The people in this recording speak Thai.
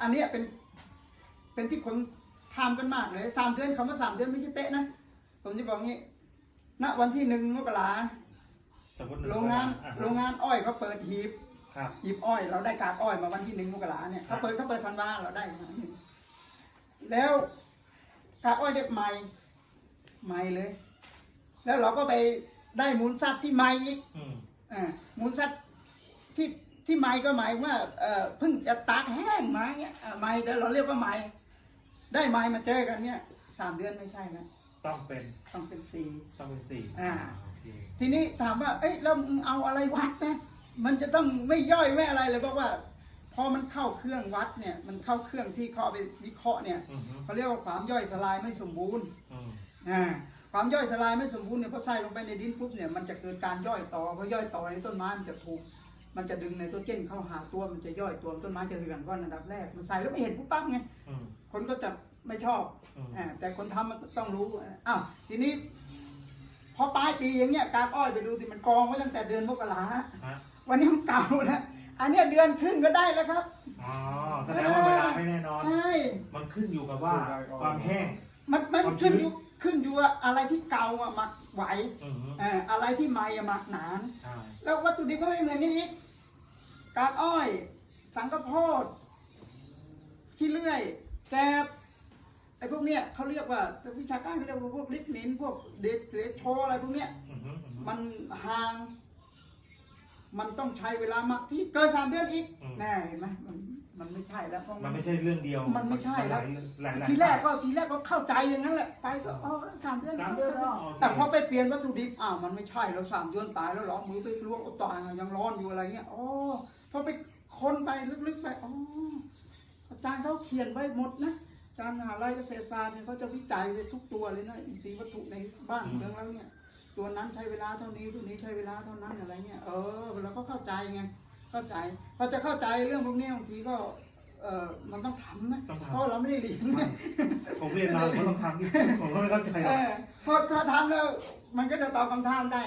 อันเนี้ยเป็น เป็นที่คนทำกันมากเลยสามเดือนคำว่าสามเดือนไม่ใช่เป๊ะนะ ผมจะบอกงี้ ณ วันที่หนึ่งมกราสมมติหนึ่โรงงานอะโรงงานอ้อยเขาเปิดหีบครับหีบอ้อย เราได้กากอ้อยมาวันที่หนึ่งมกราเนี่ยครัเขาบเปิดเขาเปิดธันวาเราได้มาหนึ่งแล้วกากอ้อยเด็บใหม่ใหม่เลย แล้วเราก็ไปได้มูลสัตว์ที่ใหม่อีกอืมอ่ามูลสัตว์ที่ ที่ใหม่ก็หมายว่าเอ่อเพิ่งจะตากแห้งมาเงี้ยอ่าใหม่แต่เราเรียกว่าใหม่ได้ใหม่มาเจอกันเนี่ยสามเดือนไม่ใช่นะต้องเป็นต้องเป็นปีต้องเป็นสี่อ่าโอเคทีนี้ถามว่า เอ้ยแล้วมึงเอาอะไรวัดนะมันจะต้องไม่ย่อยไม่อะไรเลยเพราะว่าพอมันเข้าเครื่องวัดเนี่ย มันเข้าเครื่องที่เขาเอาไปวิเคราะห์เนี่ยอืมฮึเขาเรียกว่าความย่อยสลายไม่สมบูรณ์อืมอ่าความย่อยสลายไม่สมบูรณ์เนี่ยพอใส่ลงไปในดินปุ๊บเนี่ยมันจะเกิดการย่อยต่อพอย่อยต่อในต้นไม้มันจะถูก มันจะดึงในตัวเจนเข้าหาตัวมันจะย่อยตัวต้นไม้จะเหลืองก้อนอันดับแรก มันใส่แล้วไม่เห็นปุ๊บปั๊บไงอืมคนก็จะไม่ชอบอืมอ่าแต่คนทำมันต้องรู้อ้าวทีนี้ พอปลายปีอย่างเงี้ยกากอ้อยไปดูสิมันกองไว้ตั้งแต่เดือนมกราฮะวันนี้มันเก่าแล้วอันเนี้ยเดือนครึ่งก็ได้แล้วครับอ๋อแสดงว่าเวลาไม่แน่นอนใช่มันขึ้นอยู่กับว่าความแห้ง มันมันความขึ้นชื้นอยู่ขึ้นอยู่ว่าอะไรที่เก่าอะหมักไหวอืมฮึเอ่ออะไรที่ใหม่อะหมักหนาน ใช่แล้ววัตถุดิบก็ไม่เหมือนกันอีกกากอ้อย สังกะโพดขี้เลื่อยแกบไอ้พวกเนี้ยเขาเรียกว่าวิชาการเขาเรียกว่าพวกลิกนินพวกเดทเดทโชอะไรพวกเนี้ย อืมฮึอืมฮึ มันห่าง มันต้องใช้เวลาหมักที่เกินสามเดือนอีกอืม แน่เห็นไหมมัน มันไม่ใช่แล้วเพราะมันไม่ใช่เรื่องเดียวมันไม่ใช่แล้วหลายหลายทีแรกก็ทีแรกก็เข้าใจอย่างนั้นแหละไปก็อ๋อสามเดือนสามเดือนแล้วโอเคแต่พอไปเปลี่ยนวัตถุดิบอ้าวมันไม่ใช่แล้วสามเดือนตายแล้วเหรอมือไปลวกเอาตายยังร้อนอยู่อะไรเงี้ยอ๋อพอไปค้นไปลึกๆไปอ๋ออาจารย์เขาเขียนไว้หมดนะอาจารย์มหาลัยเกษตรศาสตร์เนี่ยเขาจะวิจัยไปทุกตัวเลยนะอินทรีย์วัตถุในบ้านเมืองแล้วเนี่ย ตัวนั้นใช้เวลาเท่านี้ตัวนี้ใช้เวลาเท่านั้นอะไรเงี้ยเออเราก็เข้าใจไง เข้าใจพอจะเข้าใจเรื่องพวกนี้บางทีก็เออมันต้องทำนะต้องทำ เพราะเราไม่ได้เรียนไงผมเรียนมาผมก็ต้องทำนี่ผมก็ไม่เข้าใจหรเออกอพอถ้าทำแล้วมันก็จะตอบคำถามได้